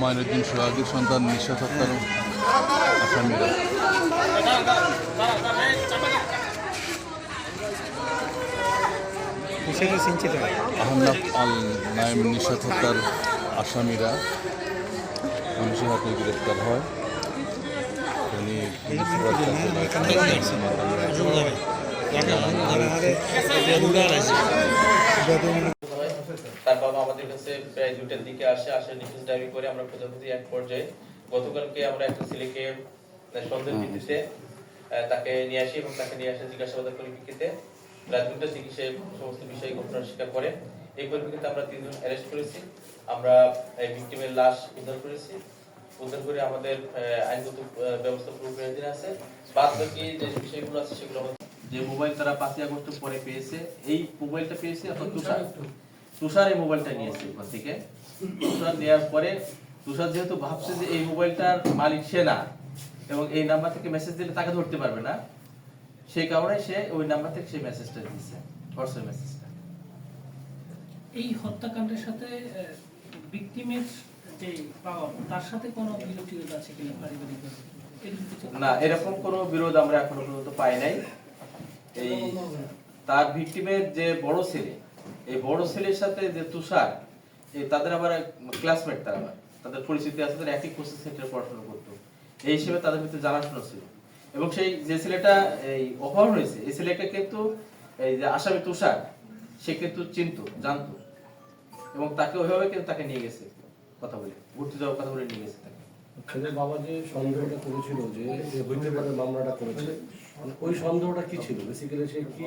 ময়নুদ্দিন সোহাগের সন্তান নিঃশ্বাস হত্যার আসামিরা আহমদ আল নাইম নিঃশ্বাস হত্যার আসামিরা পুলিশের হাতে গ্রেপ্তার হয় তিনি পুলিশের তার বাবা আমাদের কাছে প্রায় দুটার দিকে আসে আসে নিখোঁজ দাবি করে আমরা খোঁজাখুঁজি এক পর্যায়ে। গতকালকে আমরা একটা ছেলেকে সন্দেহ ভিত্তিতে তাকে নিয়ে আসি এবং তাকে নিয়ে আসে জিজ্ঞাসাবাদের পরিপ্রেক্ষিতে। রাত দুটার দিকে সমস্ত বিষয় ঘটনা স্বীকার করে। এই পরিপ্রেক্ষিতে আমরা তিনজন অ্যারেস্ট করেছি। আমরা ভিক্টিমের লাশ উদ্ধার করেছি। উদ্ধার করে আমাদের আইনগত ব্যবস্থা পুরোপুরি আছে। বাদ বাকি যে বিষয়গুলো আছে সেগুলো আমাদের- যে মোবাইল তারা পাঁচই আগস্ট পরে পেয়েছে এই মোবাইলটা পেয়েছে এখন তুষার তুষার। এই মোবাইলটা নিয়েছে ওখান থেকে। তুষার নেওয়ার পরে তুষার যেহেতু ভাবছে যে এই মোবাইলটার মালিক সে না এবং এই নাম্বার থেকে মেসেজ দিলে তাকে ধরতে পারবে না সেই কারণে সে ওই নাম্বার থেকে সেই মেসেজটা দিচ্ছে হোয়াটসঅ্যাপ মেসেজটা এই হত্যাকাণ্ডের সাথে ভিকটিমের যে পাওয়া তার সাথে কোনো বিরোধ আছে কিনা পারিবারিক না এরকম কোনো বিরোধ আমরা এখনও পর্যন্ত পাই নাই। এই তার ভিকটিমের যে বড় ছেলে, এই বড় ছেলের সাথে যে তুষার এই তাদের আবার ক্লাসমেট তারা তাদের পরিচিতি আছে, তারা একই কোচিং সেন্টারে পড়াশোনা করতো। এই হিসেবে তাদের ভিতরে জানাশোনা ছিল। এবং সেই যে ছেলেটা, এই অপহরণ হয়েছে, এই ছেলেটা কিন্তু এই যে আসামি তুষার, সে কিন্তু চিনতো, জানতো। এবং তাকে ওইভাবে কিন্তু তাকে নিয়ে গেছে, কথা বলে, ঘুরতে যাওয়ার কথা বলে নিয়ে গেছে তাকে। ছেলের বাবা যে সন্দেহটা করেছিল যে হইতে পারে মামলাটা করেছে মানে ওই সন্দেহটা কি ছিল? বেসিক্যালি সে কি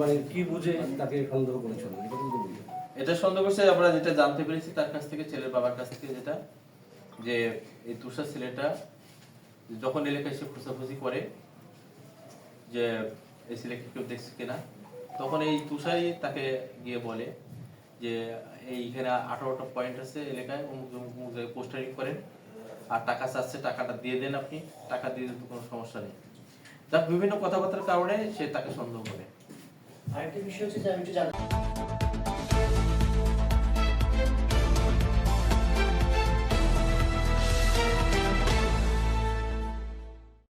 মানে কি বুঝে তাকে সন্দেহ করেছিল? এটা কিন্তু এটা সন্দেহ করছে আমরা যেটা জানতে পেরেছি তার কাছ থেকে ছেলের বাবার কাছ থেকে যেটা যে এই তুষার ছেলেটা যখন এলাকায় এসে খোঁজাখুঁজি করে যে এই ছেলেকে কেউ দেখছে কিনা তখন এই তুষারই তাকে গিয়ে বলে যে এইখানে আঠারোটা পয়েন্ট আছে এলাকায় অমুক অমুক অমুক জায়গায় পোস্টারিং করেন। আর টাকা চাচ্ছে, টাকাটা দিয়ে দেন আপনি, টাকা দিয়ে দিতে কোনো সমস্যা নেই। যা বিভিন্ন কথাবার্তার কারণে সে তাকে সন্দেহ করে। আরেকটি বিষয় হচ্ছে যে আমি একটু জানতে